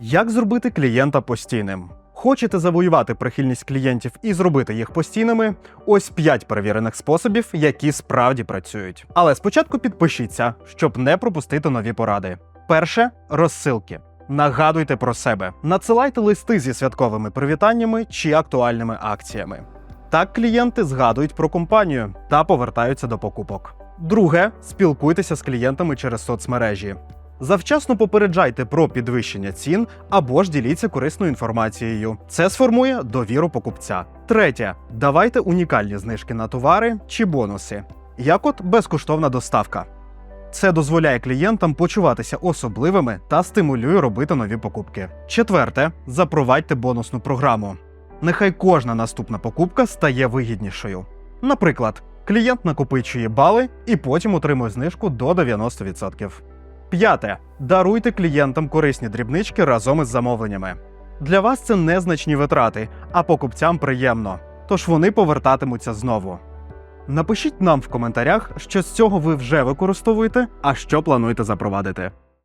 Як зробити клієнта постійним? Хочете завоювати прихильність клієнтів і зробити їх постійними? Ось 5 перевірених способів, які справді працюють. Але спочатку підпишіться, щоб не пропустити нові поради. Перше розсилки. Нагадуйте про себе, надсилайте листи зі святковими привітаннями чи актуальними акціями. Так клієнти згадують про компанію та повертаються до покупок. Друге, спілкуйтеся з клієнтами через соцмережі. Завчасно попереджайте про підвищення цін або ж діліться корисною інформацією. Це сформує довіру покупця. Третє, давайте унікальні знижки на товари чи бонуси, як от безкоштовна доставка. Це дозволяє клієнтам почуватися особливими та стимулює робити нові покупки. Четверте, запровадьте бонусну програму. Нехай кожна наступна покупка стає вигіднішою. Наприклад, клієнт накопичує бали і потім отримує знижку до 90%. П'яте. Даруйте клієнтам корисні дрібнички разом із замовленнями. Для вас це незначні витрати, а покупцям приємно, тож вони повертатимуться знову. Напишіть нам в коментарях, що з цього ви вже використовуєте, а що плануєте запровадити.